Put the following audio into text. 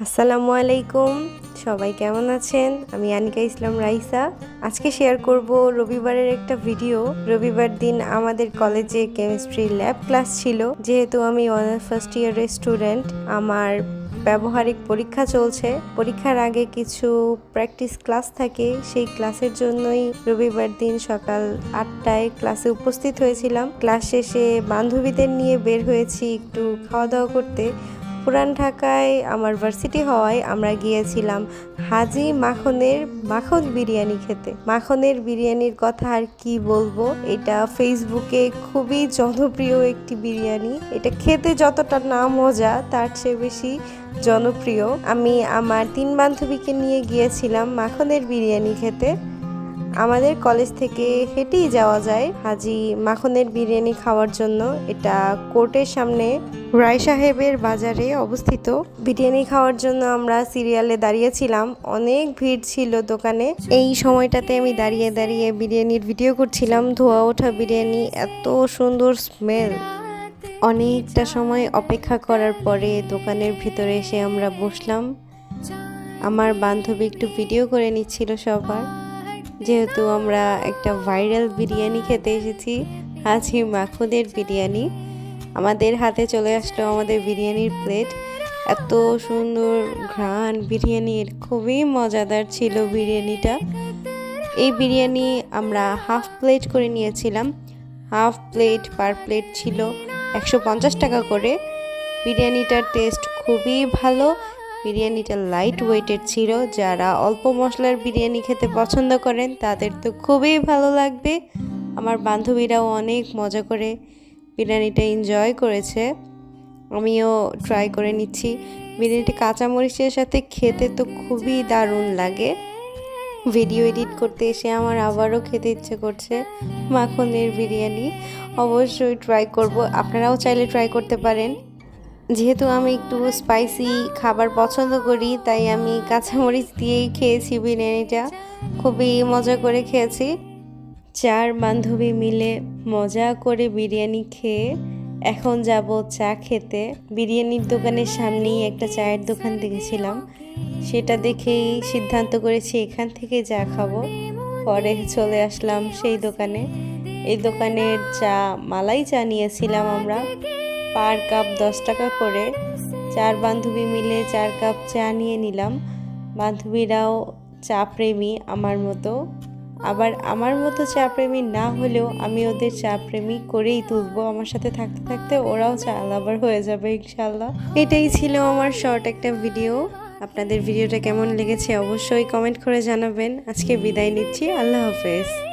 আসসালামু আলাইকুম। সবাই কেমন আছেন? আমি আনিকা ইসলাম রাইসা। আজকে শেয়ার করব রবিবারের একটা ভিডিও রবিবার দিন আমাদের কলেজে কেমিস্ট্রি ল্যাব ক্লাস ছিল। যেহেতু আমি অনার ফার্স্ট ইয়ারের স্টুডেন্ট আমার ব্যবহারিক পরীক্ষা চলছে। পরীক্ষার আগে কিছু প্র্যাকটিস ক্লাস থাকে। সেই ক্লাসের জন্যই রবিবার দিন সকাল আটটায় ক্লাসে উপস্থিত হয়েছিলাম। ক্লাস শেষে বান্ধবীদের নিয়ে বের হয়েছি একটু খাওয়া দাওয়া করতে। পুরান ঢাকায়, আমার ভার্সিটি হওয়ায় আমরা গিয়েছিলাম হাজি মাখনের, মাখন বিরিয়ানি খেতে। মাখনের বিরিয়ানির কথা আর কি বলব? এটা ফেসবুকে খুবই জনপ্রিয় একটি বিরিয়ানি। এটা খেতে যতটা না মজা, তার চেয়ে বেশি জনপ্রিয়। আমি আমার তিন বান্ধবীকে নিয়ে গিয়েছিলাম মাখনের বিরিয়ানি খেতে। আমাদের কলেজ থেকে হেঁটেই যাওয়া যায় হাজি মাখনের বিরিয়ানি খাওয়ার জন্য। এটা কোর্টের সামনে রায় সাহেবের বাজারে অবস্থিত। বিরিয়ানি খাওয়ার জন্য আমরা সিরিয়ালে দাঁড়িয়েছিলাম। অনেক ভিড় ছিল দোকানে। এই সময়টাতে আমি দাঁড়িয়ে দাঁড়িয়ে বিরিয়ানির ভিডিও করছিলাম। ধোয়া ওঠা বিরিয়ানি, এত সুন্দর স্মেল। অনেকটা সময় অপেক্ষা করার পরে দোকানের ভিতরে এসে আমরা বসলাম। আমার বান্ধবী একটু ভিডিও করে নিচ্ছিল সবার। যেহেতু আমরা একটা ভাইরাল বিরিয়ানি খেতে এসেছি আছি মাখুদের বিরিয়ানি। আমাদের হাতে চলে আসলো আমাদের বিরিয়ানির প্লেট। এত সুন্দর ঘ্রাণ বিরিয়ানির, খুবই মজাদার ছিল বিরিয়ানিটা। এই বিরিয়ানি আমরা হাফ প্লেট করে নিয়েছিলাম। হাফ প্লেট পার প্লেট ছিল একশো পঞ্চাশ টাকা করে। বিরিয়ানিটার টেস্ট খুবই ভালো বিরিয়ানিটা লাইট ওয়েটের ছিল। যারা অল্প মশলার বিরিয়ানি খেতে পছন্দ করেন, তাদের তো খুবই ভালো লাগবে। আমার বান্ধবীরাও অনেক মজা করে বিরিয়ানিটা এনজয় করেছে। আমিও ট্রাই করে নিচ্ছি। বিরিয়ানিটা কাঁচামরিচের সাথে খেতে তো খুবই দারুণ লাগে। ভিডিও এডিট করতে এসে আমার আবারও খেতে ইচ্ছে করছে মাখনের বিরিয়ানি। অবশ্যই ট্রাই করব। আপনারাও চাইলে ট্রাই করতে পারেন। যেহেতু আমি একটু স্পাইসি খাবার পছন্দ করি, তাই আমি কাঁচামরিচ দিয়েই খেয়েছি বিরিয়ানিটা। খুবই মজা করে খেয়েছি। চার বান্ধবী মিলে মজা করে বিরিয়ানি খেয়ে এখন যাব চা খেতে। বিরিয়ানির দোকানের সামনেই একটা চায়ের দোকান দেখেছিলাম। সেটা দেখেই সিদ্ধান্ত করেছি এখান থেকে চা খাব। পরে চলে আসলাম সেই দোকানে। এই দোকানের চা মালাই চা নিয়েছিলাম আমরা। পার কাপ দশ টাকা করে চার বান্ধবী মিলে চার কাপ চা নিয়ে নিলাম। বান্ধবীরাও চা প্রেমী আমার মতো। আবার আমার মতো চা প্রেমী না হলেও আমি ওদের চা প্রেমী করেই তুলবো। আমার সাথে থাকতে থাকতে ওরাও চা লাভার হয়ে যাবে ইনশাল্লাহ এটাই ছিল আমার শর্ট একটা ভিডিও। আপনাদের ভিডিওটা কেমন লেগেছে অবশ্যই কমেন্ট করে জানাবেন। আজকে বিদায় নিচ্ছি। আল্লাহ হাফেজ।